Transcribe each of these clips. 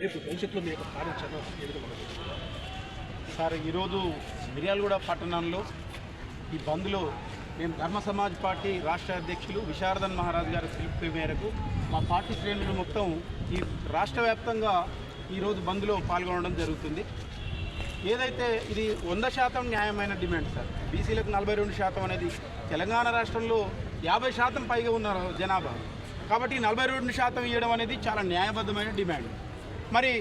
రేపు భవిష్యత్తులో మీ యొక్క కార్యాచరణ సార్ ఈరోజు మిర్యాలగూడ పట్టణంలో ఈ బంద్లో మేము ధర్మ సమాజ్ పార్టీ రాష్ట్ర అధ్యక్షులు విశారదన్ మహారాజ్ గారి పిలుపు మేరకు మా పార్టీ శ్రేణులు మొత్తం ఈ రాష్ట్ర వ్యాప్తంగా ఈరోజు బంద్లో పాల్గొనడం జరుగుతుంది. ఏదైతే ఇది వంద శాతం న్యాయమైన డిమాండ్ సార్ బీసీలకు నలభై రెండు శాతం అనేది తెలంగాణ రాష్ట్రంలో యాభై శాతం పైగా ఉన్న జనాభా. కాబట్టి నలభై రెండు శాతం ఇవ్వడం అనేది చాలా న్యాయబద్ధమైన డిమాండ్. మరి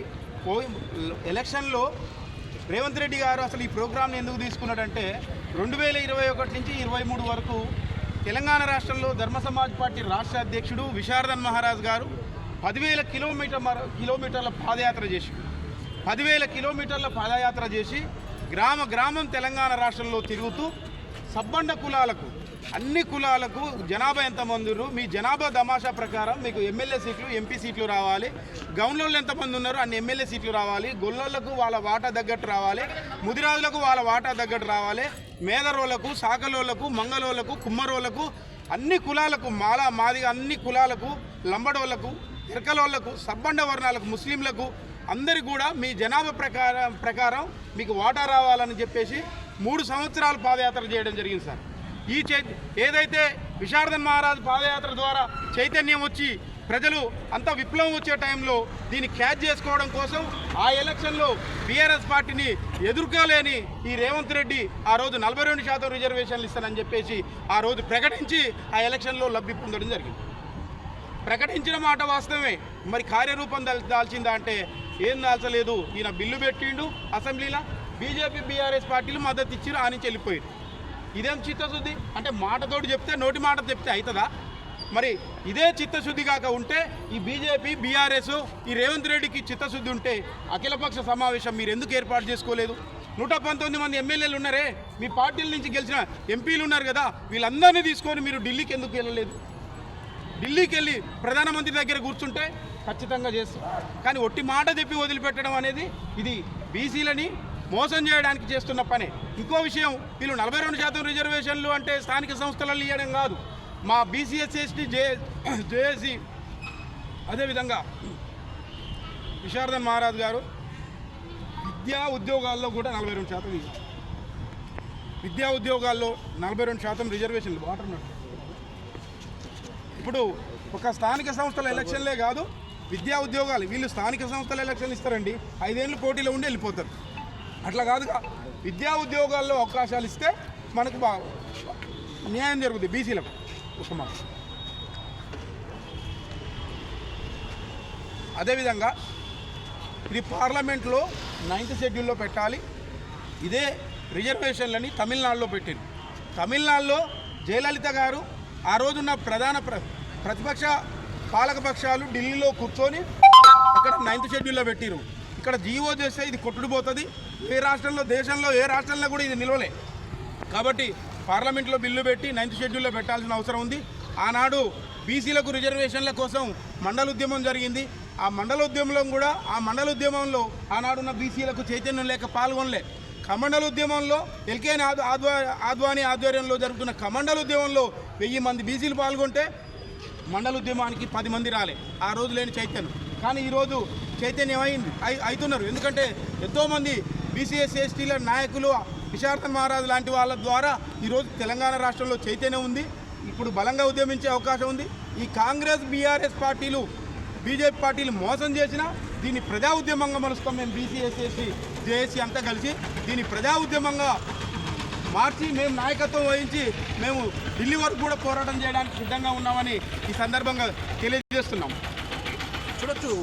ఎలక్షన్లో రేవంత్ రెడ్డి గారు అసలు ఈ ప్రోగ్రామ్ని ఎందుకు తీసుకున్నాడంటే రెండు వేల ఇరవై ఒకటి నుంచి ఇరవై మూడు వరకు తెలంగాణ రాష్ట్రంలో ధర్మ సమాజ్ పార్టీ రాష్ట్ర అధ్యక్షుడు విశారదన్ మహారాజ్ గారు పదివేల కిలోమీటర్ మర- కిలోమీటర్ల పాదయాత్ర చేసి పదివేల కిలోమీటర్ల పాదయాత్ర చేసి గ్రామ గ్రామం తెలంగాణ రాష్ట్రంలో తిరుగుతూ సబ్బండ కులాలకు అన్ని కులాలకు జనాభా ఎంతమంది ఉన్నారు? మీ జనాభా దమాషా ప్రకారం మీకు ఎమ్మెల్యే సీట్లు ఎంపీ సీట్లు రావాలి. గౌన్లోళ్ళు ఎంతమంది ఉన్నారు? అన్ని ఎమ్మెల్యే సీట్లు రావాలి. గొల్లలకు వాళ్ళ వాటా తగ్గట్టు రావాలి. ముదిరాజులకు వాళ్ళ వాటా తగ్గట్టు రావాలి. మేదరోళ్ళకు సాకలోళ్ళకు మంగళోళ్ళకు కుమ్మరోళ్ళకు అన్ని కులాలకు మాల మాదిగా అన్ని కులాలకు లంబడోళ్ళకు ఇరకలోళ్ళకు సబ్బండ వర్ణాలకు ముస్లింలకు అందరికి కూడా మీ జనాభా ప్రకారం ప్రకారం మీకు వాటా రావాలని చెప్పేసి మూడు సంవత్సరాలు పాదయాత్ర చేయడం జరిగింది సార్. ఈ చై ఏదైతే విశారదన్ మహారాజ్ పాదయాత్ర ద్వారా చైతన్యం వచ్చి ప్రజలు అంతా విప్లవం వచ్చే టైంలో దీన్ని క్యాచ్ చేసుకోవడం కోసం ఆ ఎలక్షన్లో బీఆర్ఎస్ పార్టీని ఎదుర్కోలేని ఈ రేవంత్ రెడ్డి ఆ రోజు నలభై రెండు శాతం రిజర్వేషన్లు ఇస్తానని చెప్పేసి ఆ రోజు ప్రకటించి ఆ ఎలక్షన్లో లబ్ధి పొందడం జరిగింది. ప్రకటించిన మాట వాస్తవమే. మరి కార్యరూపం దాల్ దాల్చిందా అంటే ఏం దాల్చలేదు. ఈయన బిల్లు పెట్టిండు అసెంబ్లీలో. బీజేపీ బీఆర్ఎస్ పార్టీలు మద్దతు ఇచ్చి ఆ నుంచి వెళ్ళిపోయారు. ఇదేం చిత్తశుద్ధి? అంటే మాటతోటి చెప్తే నోటి మాట చెప్తే అవుతుందా మరి ఇదే చిత్తశుద్ధి కాక ఉంటే ఈ బీజేపీ బీఆర్ఎస్ ఈ రేవంత్ రెడ్డికి చిత్తశుద్ధి ఉంటే అఖిలపక్ష సమావేశం మీరు ఎందుకు ఏర్పాటు చేసుకోలేదు? నూట పంతొమ్మిది మంది ఎమ్మెల్యేలు ఉన్నారే మీ పార్టీల నుంచి గెలిచిన ఎంపీలు ఉన్నారు కదా వీళ్ళందరినీ తీసుకొని మీరు ఢిల్లీకి ఎందుకు వెళ్ళలేదు? ఢిల్లీకి వెళ్ళి ప్రధానమంత్రి దగ్గర కూర్చుంటే ఖచ్చితంగా చేస్తారు. కానీ ఒట్టి మాట చెప్పి వదిలిపెట్టడం అనేది ఇది బీసీలని మోసం చేయడానికి చేస్తున్న పనే. ఇంకో విషయం వీళ్ళు నలభై రెండు శాతం రిజర్వేషన్లు అంటే స్థానిక సంస్థలలో ఇవ్వడం కాదు. మా బీసీఎస్ఎస్టీ జే జేఏసీ అదేవిధంగా విశారదన్ మహారాజ్ గారు విద్యా ఉద్యోగాల్లో కూడా నలభై రెండు శాతం ఇవ్వాలి విద్యా ఉద్యోగాల్లో నలభై రెండు శాతం రిజర్వేషన్లు వాటర్ ఇప్పుడు ఒక స్థానిక సంస్థల ఎలక్షన్లే కాదు విద్యా ఉద్యోగాలు వీళ్ళు స్థానిక సంస్థల ఎలక్షన్లు ఇస్తారండి. ఐదేళ్ళు పోటీలో ఉండి వెళ్ళిపోతారు. అట్లా కాదుగా. విద్యా ఉద్యోగాల్లో అవకాశాలు ఇస్తే మనకు బా న్యాయం జరుగుతుంది బీసీలకు. ఒక మాట. అదేవిధంగా ఇది పార్లమెంట్లో నైన్త్ షెడ్యూల్లో పెట్టాలి. ఇదే రిజర్వేషన్లని తమిళనాడులో పెట్టింది. తమిళనాడులో జయలలిత గారు ఆ రోజున్న ప్రధాన ప్ర ప్రతిపక్ష పాలకపక్షాలు ఢిల్లీలో కూర్చొని అక్కడ నైన్త్ షెడ్యూల్లో పెట్టిరు ఇక్కడ జీవో చేస్తే ఇది కొట్టుడుపోతుంది. ఏ రాష్ట్రంలో దేశంలో ఏ రాష్ట్రంలో కూడా ఇది నిలవలే. కాబట్టి పార్లమెంట్లో బిల్లు పెట్టి నైన్త్ షెడ్యూల్లో పెట్టాల్సిన అవసరం ఉంది. ఆనాడు బీసీలకు రిజర్వేషన్ల కోసం మండల ఉద్యమం జరిగింది. ఆ మండల ఉద్యమంలో కూడా ఆ మండల ఉద్యమంలో ఆనాడున్న బీసీలకు చైతన్యం లేక పాల్గొనలే. కమండల ఉద్యమంలో ఎల్కేన్ ఆద్ ఆద్వా ఆద్వాని ఆధ్వర్యంలో జరుగుతున్న కమండల ఉద్యమంలో వెయ్యి మంది బీసీలు పాల్గొంటే మండల ఉద్యమానికి పది మంది రాలే. ఆ రోజు లేని చైతన్యం. కానీ ఈరోజు చైతన్యం అయింది అవుతున్నారు ఎందుకంటే ఎంతోమంది బీసీఎస్ ఎస్టీల నాయకులు విశారదన్ మహారాజు లాంటి వాళ్ళ ద్వారా ఈరోజు తెలంగాణ రాష్ట్రంలో చైతన్యం ఉంది. ఇప్పుడు బలంగా ఉద్యమించే అవకాశం ఉంది. ఈ కాంగ్రెస్ బీఆర్ఎస్ పార్టీలు బీజేపీ పార్టీలు మోసం చేసినా దీన్ని ప్రజా ఉద్యమంగా మలుస్తాం మేము బీసీఎస్ఎస్టీ జేఏసీ అంతా కలిసి. దీన్ని ప్రజా ఉద్యమంగా మార్చి మేము నాయకత్వం వహించి మేము ఢిల్లీ వరకు కూడా పోరాటం చేయడానికి సిద్ధంగా ఉన్నామని ఈ సందర్భంగా తెలియజేస్తున్నాం. What dude?